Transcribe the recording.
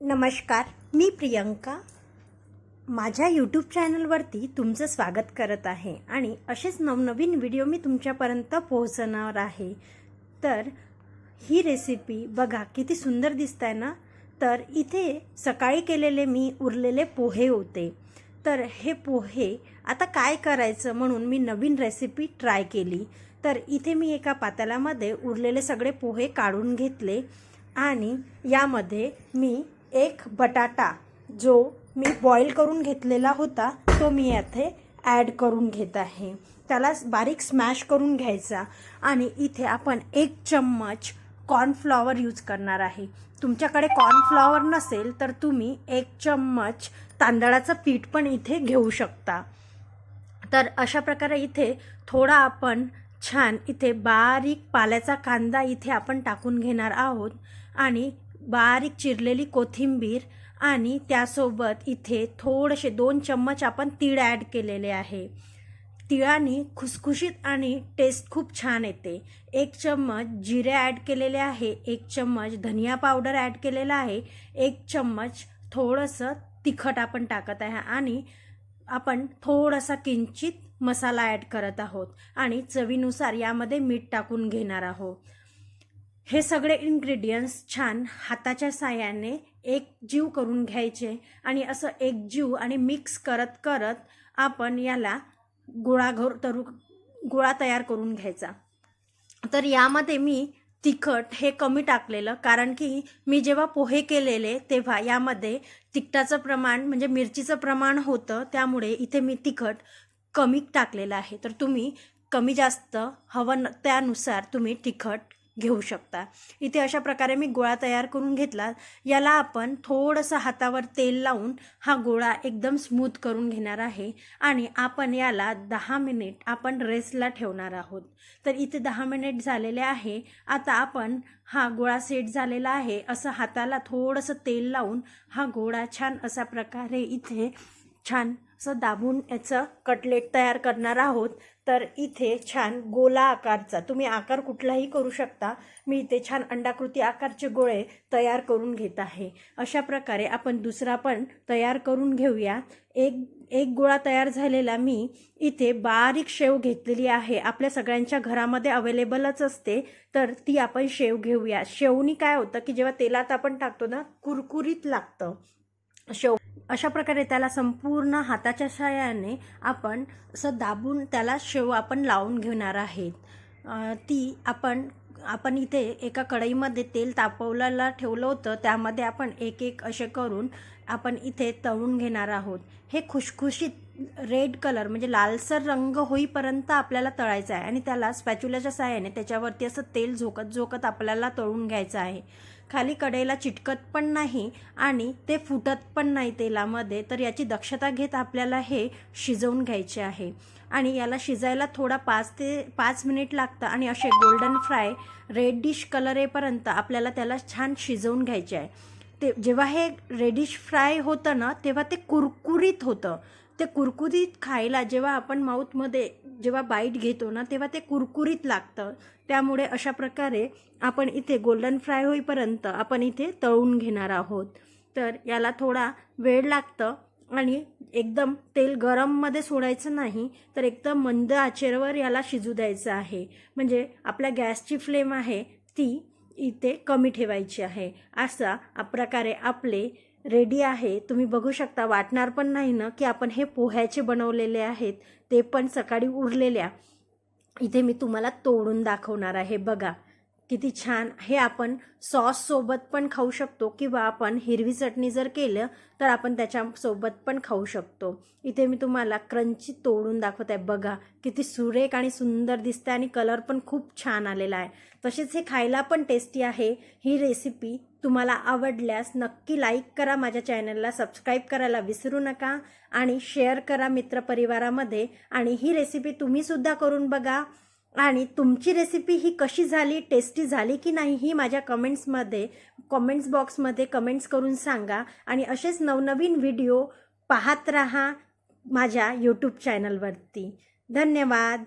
नमस्कार मी प्रियंका. माझ्या यूट्यूब चॅनलवरती तुमचं स्वागत करत आहे आणि असेच नवनवीन व्हिडिओ मी तुमच्यापर्यंत पोहोचणार आहे. तर ही रेसिपी बघा किती सुंदर दिसत आहे ना? तर इथे सकाळी केलेले मी उरलेले पोहे होते. तर हे पोहे आता काय करायचं म्हणून मी नवीन रेसिपी ट्राय केली. तर इथे मी एका पातेल्यामध्ये उरलेले सगळे पोहे काढून घेतले आणि यामध्ये मी एक बटाटा जो मी बॉईल करून घेतलेला होता तो मी येथे ॲड करून घेत आहे. त्याला बारीक स्मॅश करून घ्यायचा आणि इथे आपण एक चम्मच कॉर्नफ्लॉवर यूज करणार आहे. तुमच्याकडे कॉर्नफ्लॉवर नसेल तर तुम्ही एक चम्मच तांदळाचं पीठ पण इथे घेऊ शकता. तर अशा प्रकारे इथे थोडा आपण छान इथे बारीक पाल्याचा कांदा इथे आपण टाकून घेणार आहोत आणि बारीक चिरलेली कोथिंबीर आणि त्यासोबत इथे थोडेसे दोन चम्मच आपण तीळ ॲड केलेले आहे. तिळाने खुसखुशीत आणि टेस्ट खूप छान येते. एक चम्मच जिरे ॲड केलेले आहे एक चम्मच धनिया पावडर ॲड केलेला आहे एक चम्मच थोडंसं तिखट आपण टाकत आहे आणि आपण थोडासा किंचित मसाला ॲड करत आहोत आणि चवीनुसार यामध्ये मीठ टाकून घेणार आहोत. हे सगळे इन्ग्रेडियंट्स छान हाताच्या साह्याने एक जीव करून घ्यायचे आणि असं एक जीव आणि मिक्स करत करत आपण याला गुळाघर तरू गोळा तयार करून घ्यायचा. तर यामध्ये मी तिखट हे कमी टाकलेलं कारण की मी जेव्हा पोहे केलेले तेव्हा यामध्ये तिखटाचं प्रमाण म्हणजे मिरचीचं प्रमाण होतं त्यामुळे इथे मी तिखट कमी टाकलेलं आहे. तर तुम्ही कमी जास्त हवं न- त्यानुसार तुम्ही तिखट घेऊ शकता. इथे अशा प्रकारे मी गोळा तयार करून घेतला. याला आपण थोडंसं हातावर तेल लावून हा गोळा एकदम स्मूथ करून घेणार आहे. आणि आपण याला दहा मिनिट आपण रेस्टला ठेवणार आहोत. तर इथे दहा मिनिट झालेले आहे. आता आपण हा गोळा सेट झालेला आहे. असं हाताला थोडंसं तेल लावून हा गोळा छान असा प्रकारे इथे छान असं दाबून याचं कटलेट तयार करणार आहोत. तर इथे छान गोला आकारचा. तुम्ही आकार कुठलाही करू शकता. मी इथे छान अंडाकृती आकारचे गोळे तयार करून घेत आहे. अशा प्रकारे आपण दुसरा पण तयार करून घेऊया. एक एक गोळा तयार झालेला मी इथे बारीक शेव घेतलेली आहे. आपल्या सगळ्यांच्या घरामध्ये अवेलेबलच असते. तर ती आपण शेव घेऊया. शेवनी काय होतं की जेव्हा तेलात आपण टाकतो ना कुरकुरीत लागतं. शेव अशा प्रकारे त्याला संपूर्ण हाताच्या सहाय्याने आपण असं दाबून त्याला शेव आपण लावून घेणार आहेत. ती आपण आपण इथे एका कढईमध्ये तेल तापवलेला ठेवलं होतं. त्यामध्ये आपण एक एक असे करून आपण इथे तळून घेणार आहोत. हे खुशखुशीत रेड कलर म्हणजे लालसर रंग होईपर्यंत आपल्याला तळायचं आहे आणि त्याला स्पॅच्युलाच्या सहाय्याने त्याच्यावरती असं तेल झोकत झोकत आपल्याला तळून घ्यायचं आहे. खाली कडेला चिटकत पण नाही आणि ते फुटत पण नाही तेलामध्ये तर याची दक्षता घेत आपल्याला हे शिजवून घ्यायचे आहे. आणि याला शिजायला थोडा पाच ते पाच मिनिट लागतं आणि असे golden fry red dish colour येईपर्यंत आपल्याला त्याला छान शिजवून घ्यायचे आहे. ते जेव्हा हे रेडिश फ्राय होतं ना तेव्हा ते कुरकुरीत होतं. ते कुरकुरीत खायला जेव्हा आपण माऊथमध्ये जेव्हा बाईट घेतो ना तेव्हा ते कुरकुरीत लागतं. त्यामुळे अशा प्रकारे आपण इथे गोल्डन फ्राय होईपर्यंत आपण इथे तळून घेणार आहोत. तर याला थोडा वेळ लागतं आणि एकदम तेल गरममध्ये सोडायचं नाही तर एकदम मंद आचेरवर याला शिजू द्यायचं आहे. म्हणजे आपल्या गॅसची फ्लेम आहे ती इथे कमी ठेवायची आहे. असा आ प्रकारे आपले रेडी आहे. तुम्ही बघू शकता वाटणार पण नाही ना की आपण हे पोह्याचे बनवलेले आहेत. ते पण सकाळी उरलेल्या. इथे मी तुम्हाला तोडून दाखवणार आहे. बघा किती छान. हे आपण सॉससोबत पण खाऊ शकतो किंवा आपण हिरवी चटणी जर केलं तर आपण त्याच्यासोबत पण खाऊ शकतो. इथे मी तुम्हाला क्रंची तोडून दाखवत. आहे बघा किती सुरेख आणि सुंदर दिसते आणि कलर पण खूप छान आलेला आहे. तसेच हे खायला पण टेस्टी आहे. ही रेसिपी तुम्हाला आवडल्यास नक्की लाईक करा माझ्या चॅनलला सबस्क्राईब करायला विसरू नका आणि शेअर करा मित्रपरिवारामध्ये आणि ही रेसिपी तुम्हीसुद्धा करून बघा. आणि तुमची रेसिपी ही कशी झाली टेस्टी झाली की नाही ही माझ्या कमेंट्समध्ये कमेंट्स बॉक्समध्ये कमेंट्स करून सांगा. आणि असेच नवनवीन व्हिडिओ पाहत राहा माझ्या यूट्यूब चॅनलवरती धन्यवाद.